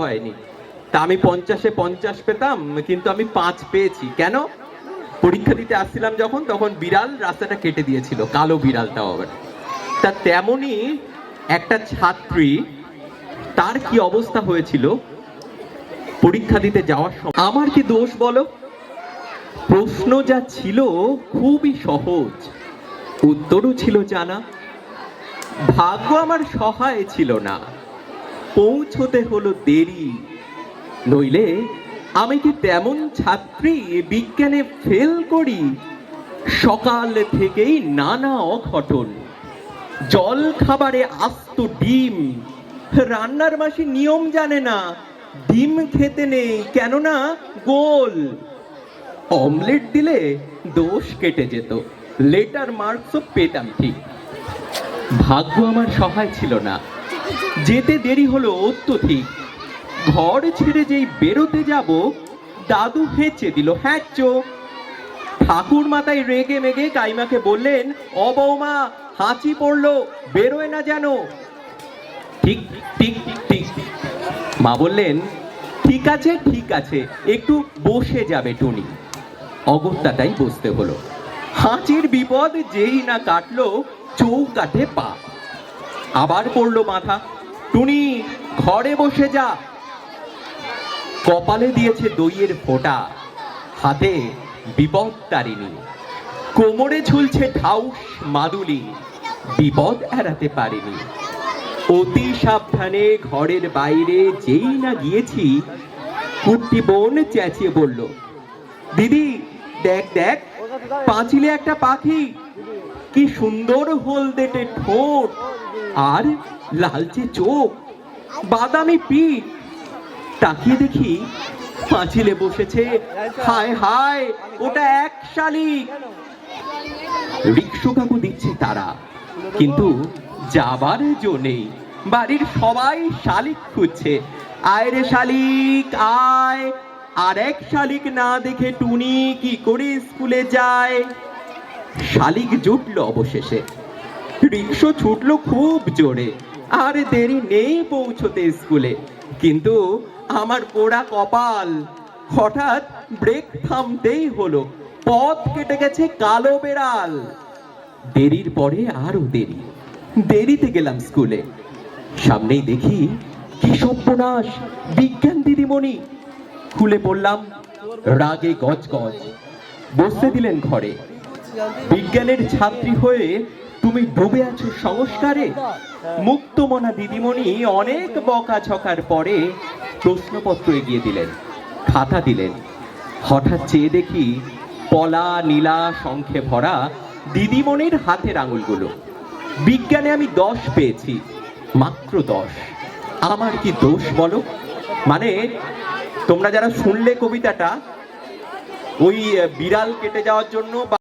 হয়নি। তা আমি পঞ্চাশে পঞ্চাশ পেতাম, কিন্তু আমি পাঁচ পেয়েছি। কেন? পরীক্ষা দিতে আসছিলাম যখন, তখন বিড়াল রাস্তাটা কেটে দিয়েছিল, কালো বিড়ালটাও আবার। তা তেমনি একটা ছাত্রী, তার কি অবস্থা হয়েছিল? পরীক্ষা দিতে যাওয়ার সময় আমার কি দোষ বলো? প্রশ্ন যা ছিল খুবই সহজ। উত্তরও ছিল জানা। ভাগ্য আমার সহায় ছিল না। পৌঁছতে হলো দেরি। নইলে আমি কি তেমন ছাত্রী বিজ্ঞানে ফেল করি? সকাল থেকেই নানা অঘটন। জল খাবারে আস্ত ডিম। রান্নার মাসি নিয়ম জানে না, ডিম খেতে নেই, কেননা গোল। অমলেট দিলে দোষ কেটে যেত। লেটার মার্কসও পেতাম ঠিক। ভাগ্য আমার সহায় ছিল না। যেতে দেরি হলো অত্যধিক। ঘর ছেড়ে যেই বেরোতে যাব, দাদু হেঁচে দিল হ্যাচো। ঠাকুর মাতাই রেগে মেগে কাইমাকে বললেন ও বৌমা, হাঁচি পড়ল, বেরোয় না যেন। ঠিক ঠিক ঠিক। ঠিক মা বললেন, ঠিক আছে ঠিক আছে, একটু বসে যাবে টুনি। অগত্যাটাই বসতে হলো। হাঁচির বিপদ যেই না কাটলো, চৌকাঠে পা। আবার পড়ল মাথা। টুনি, ঘরে বসে যা। কপালে দিয়েছে দইয়ের ফোঁটা, হাতে বিপদ তারিণী। কোমরে ঝুলছে ঠাউস মাদুলি, বিপদ এড়াতে পারেনি। অতি সাবধানে ঘরের বাইরে যেই না গিয়েছি, কুট্টি বোন চেঁচিয়ে বলল, দিদি, দেখ দেখ, পাঁচিলে একটা পাখি। কি সুন্দর হলদেটে ঠোঁট, আর লালচে চোখ, বাদামি পিঠ। তাকিয়ে দেখি পাঁচিলে বসেছে, হায় হায়, ওটা এক শালিক। রিক্সু কাকু দিচ্ছে তারা, কিন্তু যাবার জো নেই। বাড়ির সবাই শালিক খুঁজছে, আয় রে শালিক, আয়। আর এক শালিক না দেখে টুনি কি করে স্কুলে যায়? শালিক জুটলো অবশেষে। রিক্সো ছুটলো খুব জোরে। আর দেরি নেই পৌঁছতে স্কুলে। কিন্তু আমার পোড়া কপাল হঠাৎ ব্রেক থামতেই হলো। পথ কেটে গেছে কালো বেড়াল। দেরির পরে আরও দেরি। দেরিতে গেলাম স্কুলে। সামনেই দেখি কি সর্বনাশ বিজ্ঞান দিদিমণি। খুলে পড়লাম রাগে গজ গজ বসতে দিলেন ঘরে। বিজ্ঞানের ছাত্রী হয়ে তুমি ডুবে আছো সংস্কারে? মুক্তমনা দিদিমণি অনেক বকা ঝকার পরে প্রশ্নপত্র এগিয়ে দিলেন খাতা দিলেন। হঠাৎ চেয়ে দেখি পলা নীলা শঙ্খে ভরা দিদিমণির হাতের আঙুলগুলো। বিজ্ঞানে আমি দশ পেয়েছি মাত্র দশ। আমার কি দোষ বলো? মানে তোমরা যারা শুনলে কবিতাটা ওই বিড়াল কেটে যাওয়ার জন্য